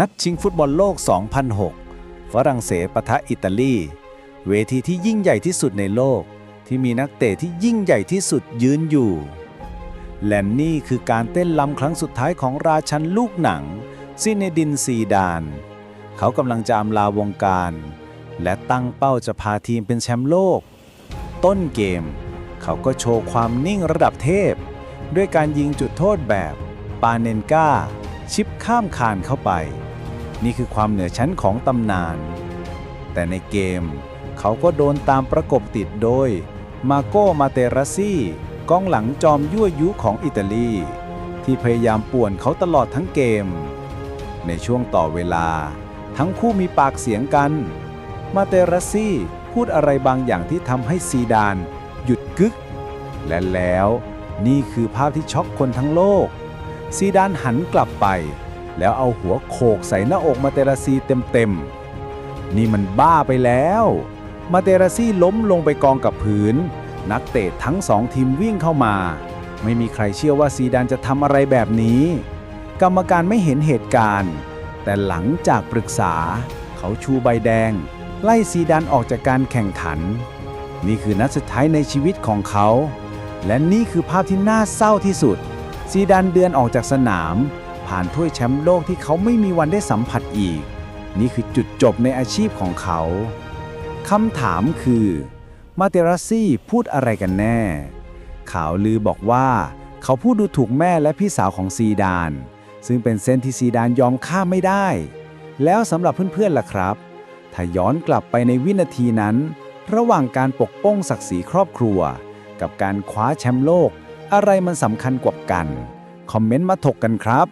นัดชิงฟุตบอลโลก 2006 ฝรั่งเศสปะทะอิตาลี เวทีที่ยิ่งใหญ่ที่สุดในโลก ที่มีนักเตะที่ยิ่งใหญ่ที่สุดยืนอยู่ และนี่คือการเต้นลำครั้งสุดท้ายของราชันลูกหนัง ซินเนดินซีดาน เขากำลังจะอำลาวงการ และตั้งเป้าจะพาทีมเป็นแชมป์โลก ต้นเกม เขาก็โชว์ความนิ่งระดับเทพ ด้วยการยิงจุดโทษแบบปาเนนกา ชิปข้ามคานเข้าไป นี่คือความเหนือชั้นของตำนาน แต่ในเกมเขาก็โดนตามประกบติดโดย มาโกมาเตราซี่กองหลังจอมยั่วยุของอิตาลี ที่พยายามป่วนเขาตลอดทั้งเกม ในช่วงต่อเวลา ทั้งคู่มีปากเสียงกัน มาเตราซี่พูดอะไรบางอย่างที่ทำให้ซีดาน หยุดกึก และแล้วนี่คือภาพที่ช็อกคนทั้งโลก ซีดานหันกลับไป แล้วเอาหัวโขกใส่หน้าอกมาเตราซีเต็มๆ นี่มันบ้าไปแล้ว มาเตราซีล้มลงไปกองกับพื้น นักเตะทั้งสองทีมวิ่งเข้ามา ไม่มีใครเชื่อว่าซีดานจะทำอะไรแบบนี้ กรรมการไม่เห็นเหตุการณ์ แต่หลังจากปรึกษา เขาชูใบแดง ไล่ซีดานออกจากการแข่งขัน นี่คือนัดสุดท้ายในชีวิตของเขา และนี่คือภาพที่น่าเศร้าที่สุด ซีดานเดือนออกจากสนาม ผ่านถ้วยแชมป์โลกที่เขาไม่มีวันได้สัมผัสอีก นี่คือจุดจบในอาชีพของเขาคำถามคือ มาเตราซี่พูดอะไรกันแน่ ข่าวลือบอกว่าเขาพูดดูถูกแม่และพี่สาวของซีดาน ซึ่งเป็นเส้นที่ซีดานยอมข้ามไม่ได้ แล้วสำหรับเพื่อนๆล่ะครับ ถ้าย้อนกลับไปในวินาทีนั้น ระหว่างการปกป้องศักดิ์ศรีครอบครัว กับการคว้าแชมป์โลก อะไรมันสำคัญกว่ากัน คอมเมนต์มาถกกันครับ